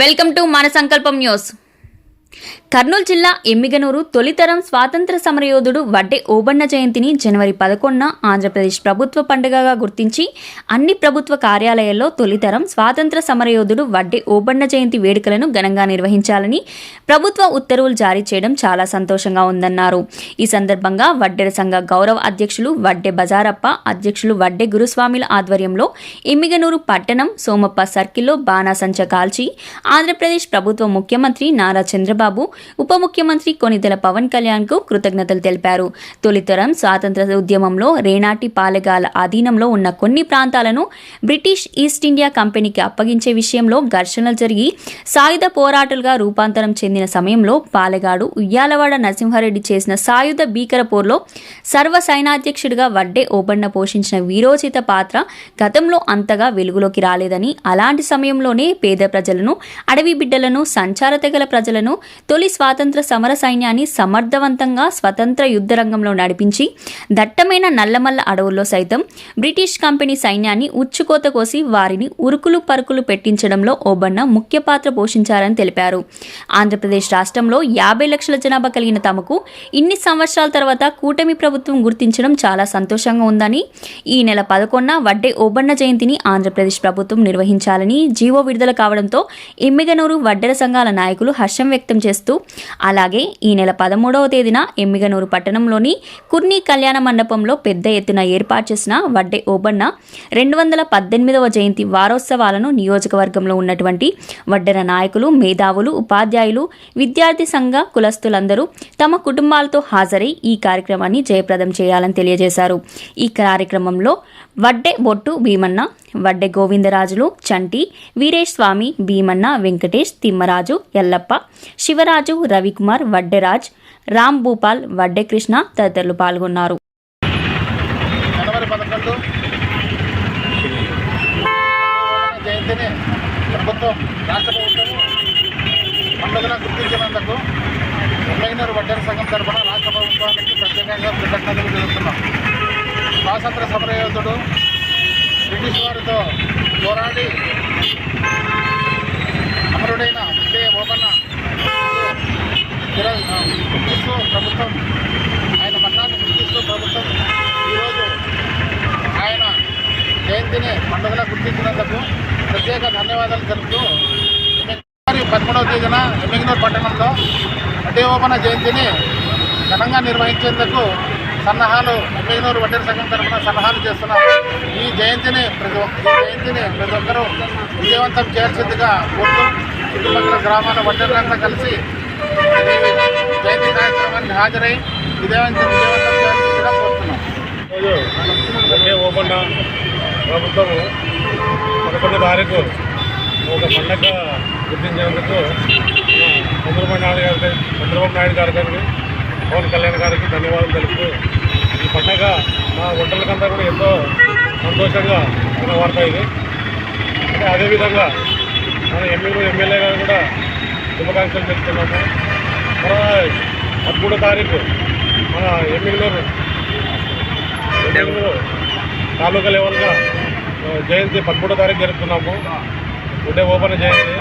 Welcome to మన సంకల్పం news. Kurnool జిల్లా ఎమ్మిగనూరు తొలితరం స్వాతంత్ర సమరయోధుడు వడ్డే ఓబన్న జయంతిని జనవరి పదకొండున ఆంధ్రప్రదేశ్ ప్రభుత్వ పండుగగా గుర్తించి అన్ని ప్రభుత్వ కార్యాలయాల్లో తొలితరం స్వాతంత్ర సమరయోధుడు వడ్డే ఓబన్న జయంతి వేడుకలను ఘనంగా నిర్వహించాలని ప్రభుత్వ ఉత్తర్వులు జారీ చేయడం చాలా సంతోషంగా ఉందన్నారు. ఈ సందర్భంగా వడ్డెర సంఘ గౌరవ అధ్యక్షులు వడ్డే బజారప్ప అధ్యక్షులు వడ్డే గురుస్వామిల ఆధ్వర్యంలో ఎమ్మిగనూరు పట్టణం సోమప్ప సర్కిల్లో బాణాసంచ కాల్చి ఆంధ్రప్రదేశ్ ప్రభుత్వ ముఖ్యమంత్రి నారా చంద్రబాబు ఉప ముఖ్యమంత్రి కొనిదెల పవన్ కళ్యాణ్కు కృతజ్ఞతలు తెలిపారు. తొలితరం స్వాతంత్ర ఉద్యమంలో రేనాటి పాలెగాల అధీనంలో ఉన్న కొన్ని ప్రాంతాలను బ్రిటిష్ ఈస్ట్ ఇండియా కంపెనీకి అప్పగించే విషయంలో ఘర్షణలు జరిగి సాయుధ పోరాటాలుగా రూపాంతరం చెందిన సమయంలో పాలెగాడు ఉయ్యాలవాడ నరసింహారెడ్డి చేసిన సాయుధ భీకర పోర్లో సర్వ సైనాధ్యక్షుడిగా వడ్డే ఓబన్న పోషించిన వీరోచిత పాత్ర గతంలో అంతగా వెలుగులోకి రాలేదని అలాంటి సమయంలోనే పేద ప్రజలను అడవి బిడ్డలను సంచార తెగల ప్రజలను తొలి స్వాతంత్ర సమర సైన్యాన్ని సమర్థవంతంగా స్వతంత్ర యుద్ధ రంగంలో నడిపించి దట్టమైన నల్లమల్ల అడవుల్లో సైతం బ్రిటిష్ కంపెనీ సైన్యాన్ని ఉచ్చుకోత కోసి వారిని ఉరుకులు పరుకులు పెట్టించడంలో ఓబన్న ముఖ్య పాత్ర పోషించారని తెలిపారు. ఆంధ్రప్రదేశ్ రాష్ట్రంలో యాభై లక్షల జనాభా కలిగిన తమకు ఇన్ని సంవత్సరాల తర్వాత కూటమి ప్రభుత్వం గుర్తించడం చాలా సంతోషంగా ఉందని ఈ నెల పదకొండున వడ్డే ఓబన్న జయంతిని ఆంధ్రప్రదేశ్ ప్రభుత్వం నిర్వహించాలని జీవో విడుదల కావడంతో ఎమ్మిగనూరు వడ్డెర సంఘాల నాయకులు హర్షం వ్యక్తం చేస్తూ అలాగే ఈ నెల పదమూడవ తేదీన ఎమ్మిగనూరు పట్టణంలోని కుర్ని కళ్యాణ మండపంలో పెద్ద ఎత్తున ఏర్పాటు చేసిన వడ్డే ఓబన్న రెండు వందల పద్దెనిమిదవ జయంతి వారోత్సవాలను నియోజకవర్గంలో ఉన్నటువంటి వడ్డెర నాయకులు మేధావులు ఉపాధ్యాయులు విద్యార్థి సంఘ కులస్తులందరూ తమ కుటుంబాలతో హాజరై ఈ కార్యక్రమాన్ని జయప్రదం చేయాలని తెలియజేశారు. ఈ కార్యక్రమంలో వడ్డే బొట్టు భీమన్న వడ్డే గోవిందరాజులు చంటి వీరేష్ స్వామి భీమన్న వెంకటేష్ తిమ్మరాజు ఎల్లప్ప శివరాజు రవికుమార్ వడ్డెరాజ్ రామ్ భూపాల్ వడ్డే కృష్ణ తదితరులు పాల్గొన్నారు. జనవరి పదకొండు. జయంతిని ప్రభుత్వం రాష్ట్ర ప్రభుత్వం గుర్తించినందుకు వడ్డెర సంఘం తరఫున రాష్ట్ర ప్రభుత్వానికి ప్రత్యేకంగా కృతజ్ఞతలు స్వాతంత్ర సమరయోధుడు బ్రిటిష్ వారితో పోరాడి అమరుడైన గుర్తిస్తూ ప్రభుత్వం ఆయన మరణాన్ని గుర్తిస్తూ ప్రభుత్వం ఈరోజు ఆయన జయంతిని పండుగలా గుర్తించినందుకు ప్రత్యేక ధన్యవాదాలు తెలుపుతూ పదమూడవ తేదీన ఎమ్మెగినూరు పట్టణంలో అదేవోపన జయంతిని ఘనంగా నిర్వహించేందుకు సన్నాహాలు ఎమ్మెగినూరు వడ్డీల సంఘం తరఫున సన్నాహాలు చేస్తున్నారు ఈ జయంతిని ప్రతి ఒక్క జయంతిని ప్రతి ఒక్కరూ విజయవంతం చేయాల్సిందిగా కోరుతూ చుట్టుపక్కల గ్రామాల వడ్డెరంతా కలిసి జయంతి కార్యక్రమానికి హాజరై విజయవంతం కోరుతున్నాం. ఈరోజు ఓపెన్ ప్రభుత్వము పదకొండు తారీఖు ఒక పండగ గుర్తించేందుకు చంద్రబాబు నాయుడు గారికి చంద్రబాబు నాయుడు గారి గారికి పవన్ కళ్యాణ్ గారికి ధన్యవాదాలు తెలుపుతూ ఈ పండగ మా వంటలకంతా కూడా ఎంతో సంతోషంగా ఉన్న వార్త ఇది. అంటే అదేవిధంగా మన ఎమ్మెల్యే ఎమ్మెల్యే గారు కూడా శుభాకాంక్షలు చెప్తున్నాము. తర్వాత పదమూడో తారీఖు మన ఎమ్మెల్యేలు తాలూకా లెవెల్గా జయంతి పదమూడో తారీఖు జరుపుతున్నాము. గుడ్డే ఓపెన్ జయంతి.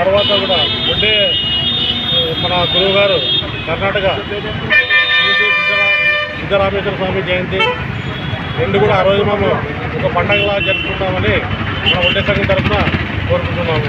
తర్వాత కూడా గుడ్డే మన గురువు గారు కర్ణాటక సిద్ధరామేశ్వర స్వామి జయంతి. రెండు కూడా ఆ రోజు మేము ఒక పండగలా జరుపుకుంటామని మన ఉండే సంఘం తరఫున కోరుకుంటున్నాము.